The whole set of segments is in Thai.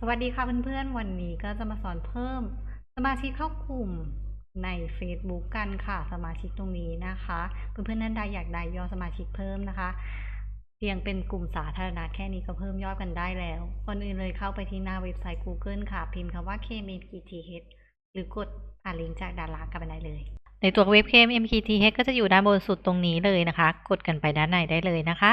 สวัสดีค่ะเพื่อนๆ วันนี้ก็จะมาสอนเพิ่ม สมาชิกเข้ากลุ่มใน Facebook กันค่ะ สมาชิกตรงนี้นะคะ เพื่อนๆท่านใดอยากได้ยอดสมาชิกเพิ่มนะคะ เพียงเป็นกลุ่มสาธารณะแค่นี้ก็เพิ่มยอดกันได้แล้วก่อนอื่นเลยเข้าไปที่หน้าเว็บไซต์ Google ค่ะ พิมพ์คำว่า KMPTH หรือกดผ่านลิงก์จากด้านล่างกันไปได้เลย ในตัวเว็บ KMPTH ก็จะอยู่ด้านบนสุดตรงนี้เลยนะคะ กดกันไปด้านในได้เลยนะคะ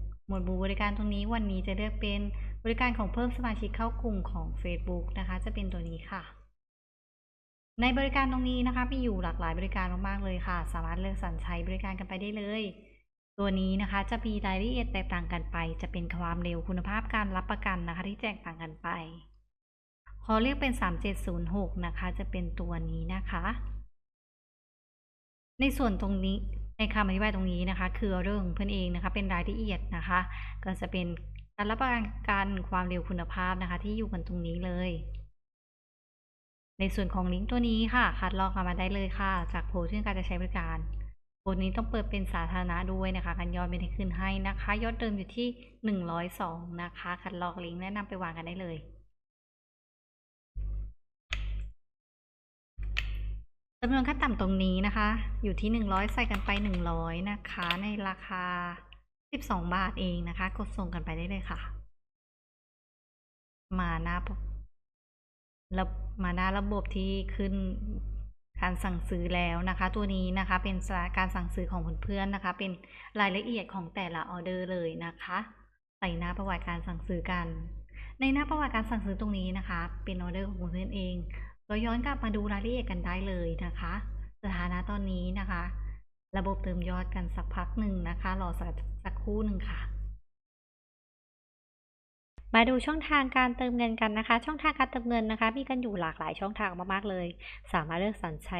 มวดหมู่บริการตรงนี้วันนี้จะเลือกเป็นบริการของเพิ่มสมาชิกเข้ากลุ่มของ Facebook นะคะ จะเป็นตัวนี้ค่ะ ในบริการตรงนี้นะคะมีอยู่หลากหลายบริการมากๆเลยค่ะ สามารถเลือกสรรใช้บริการกันไปได้เลย ตัวนี้นะคะจะมีรายละเอียดแตกต่างกันไป จะเป็นความเร็วคุณภาพการรับประกันนะคะ ที่แตกต่างกันไป ขอเรียกเป็น 3706 นะคะ จะเป็นตัวนี้นะคะ ในส่วนตรงนี้ ในคำอธิบายตรงนี้นะคะ คือเรื่องเพื่อนเองนะคะ เป็นรายละเอียดนะคะ ก็จะเป็นการรับประกันความเร็วคุณภาพนะคะ ที่อยู่กันตรงนี้เลย ในส่วนของลิงก์ตัวนี้ค่ะ คัดลอกมาได้เลยค่ะ จากโพสต์ที่การจะใช้บริการโพสต์นี้ต้องเปิดเป็นสาธารณะด้วยนะคะกันยอดไม่ได้ขึ้นให้นะคะ ยอดเดิมอยู่ที่ 102 นะคะ คัดลอกลิงก์แนะนำไปวางกันได้เลย จำนวนขั้นต่ำตรงนี้นะคะ อยู่ที่100ใส่กันไป100นะคะ ในราคา12บาทเองนะคะ กดส่งกันไปได้เลยค่ะ มาหน้าแล้วมาหน้าระบบที่ขึ้นการสั่งซื้อแล้วนะคะ ตัวนี้นะคะเป็นการสั่งซื้อของเพื่อนๆนะคะ เป็นรายละเอียดของแต่ละออเดอร์เลยนะคะใส่หน้าประวัติการสั่งซื้อกัน ในหน้าประวัติการสั่งซื้อตรงนี้นะคะ เป็นออเดอร์ของเพื่อนเอง เราย้อนกลับมาดูรายละเอียดกันได้เลยนะคะ สถานะตอนนี้นะคะ ระบบเติมยอดกันสักพักหนึ่งนะคะ รอสักสักครู่หนึ่งค่ะ มาดูช่องทางการเติมเงินกันนะคะ ช่องทางการเติมเงินนะคะ มีกันอยู่หลากหลายช่องทางมากๆเลย สามารถเลือกสรรใช้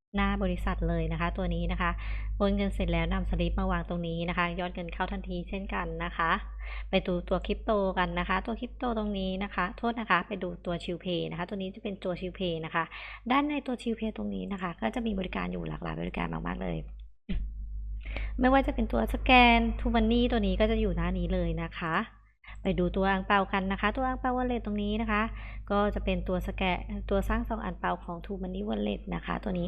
หน้าบริษัทเลยนะคะ ตัวนี้นะคะโอนเงินเสร็จแล้วนำสลิปมาวางตรงนี้นะคะ ยอดเงินเข้าทันทีเช่นกันนะคะ ไปดูตัวคริปโตกันนะคะ ตัวคริปโตตรงนี้นะคะ โทษนะคะ ไปดูตัวชิวเพย์นะคะ ตัวนี้จะเป็นตัวชิวเพย์นะคะ ด้านในตัวชิวเพย์ตรงนี้นะคะ ก็จะมีบริการอยู่หลากหลายบริการมากๆเลยไม่ว่าจะเป็นตัวสแกนทูมันนี่ตัวนี้ก็จะอยู่หน้านี้เลยนะคะ ไปดูตัวอังเปากันนะคะ ตัวอังเปาวอลเล็ตตรงนี้นะคะ ก็จะเป็นตัวสแกนตัวสร้างสองอันเปาของทูมันนี่วอลเล็ตนะคะ ตัวนี้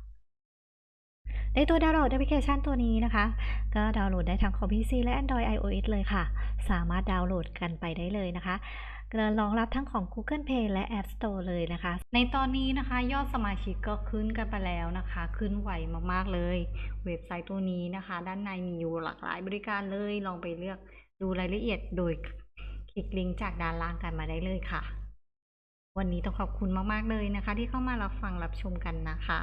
ในตัวดาวน์โหลดแอปพลิเคชันตัวนี้นะคะ ก็ดาวน์โหลดได้ทั้งคอมพิวเตอร์และ Android iOS เลยค่ะ สามารถดาวน์โหลดกันไปได้เลยนะคะรองรับทั้งของ Google Play และ App Store เลยนะคะ ในตอนนี้นะคะยอดสมาชิกก็ขึ้นกันไปแล้วนะคะ ขึ้นไหวมากๆเลย เว็บไซต์ตัวนี้นะคะ ด้านในมีอยู่หลากหลายบริการเลย ลองไปเลือกดูรายละเอียดโดยคลิกลิงก์จากด้านล่างกันมาได้เลยค่ะ วันนี้ต้องขอบคุณมากๆเลยนะคะ ที่เข้ามารับฟังรับชมกันนะคะ